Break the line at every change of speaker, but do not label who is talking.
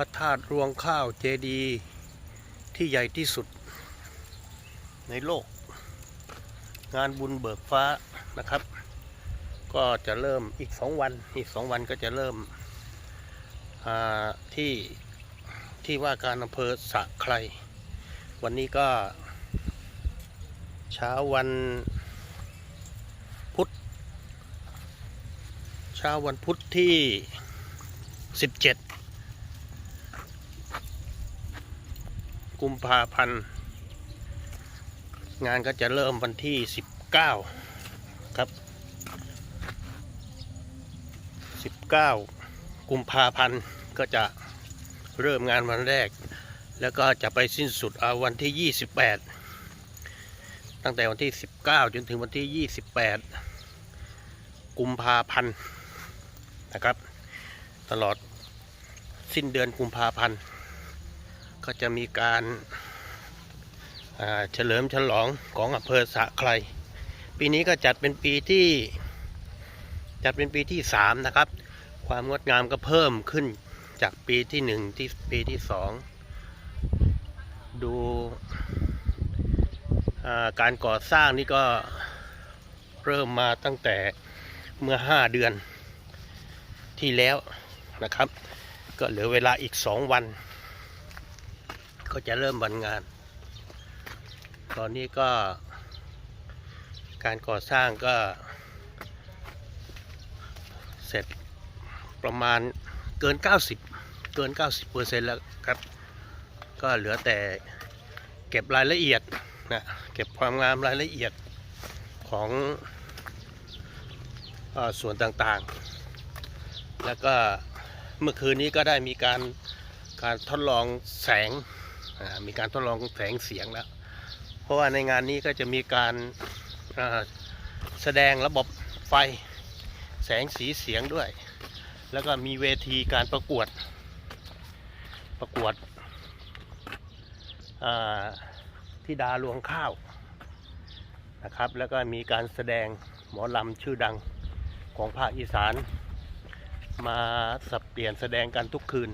พระธาตุรวงข้าวเจดีที่ใหญ่ที่สุดในโลก งานบุญเบิกฟ้านะครับ ก็จะเริ่มอีกสองวัน อีกสองวันก็จะเริ่มที่ที่ว่าการอำเภอสะไครวันนี้ก็ เช้าวันพุธเช้าวันพุธที่ 17 กุมภาพันธ์งานก็จะเริ่มวันที่ 19 ครับ 19 กุมภาพันธ์ก็จะเริ่มงานวันแรก แล้วก็จะไปสิ้นสุดเอาวันที่ 28 ตั้งแต่วันที่ 19 จนถึงวันที่ 28 กุมภาพันธ์นะครับ ตลอดสิ้นเดือนกุมภาพันธ์ ก็จะมีการเฉลิมฉลองของอำเภอสะไครปีนี้ก็จัดเป็นปีที่จัดเป็นปีที่ 3 นะครับ ความงดงามก็เพิ่มขึ้นจากปีที่ 1 ที่ปีที่ 2 ดูการก่อสร้างนี่ก็เริ่มมาตั้งแต่เมื่อ 5 เดือนที่แล้วนะครับ ก็เหลือเวลาอีก 2 วัน ก็จะเริ่มวันงาน ตอนนี้ก็ การก่อสร้างก็ เสร็จประมาณเกิน 90 เกิน 90เปอร์เซ็นต์แล้วครับ ก็เหลือแต่เก็บรายละเอียดนะเก็บความงามรายละเอียดของอส่วนต่างๆ แล้วก็เมื่อคืนนี้ก็ได้มีการการทดลองแสง มีการทดลองแสงเสียงแล้ว เพราะว่าในงานนี้ก็จะมีการแสดงระบบไฟแสงสีเสียงด้วย แล้วก็มีเวทีการประกวด ประกวดที่ดาลวงข้าวนะครับ แล้วก็มีการแสดงหมอลำชื่อดังของภาคอีสาน มาสับเปลี่ยนแสดงกันทุกคืน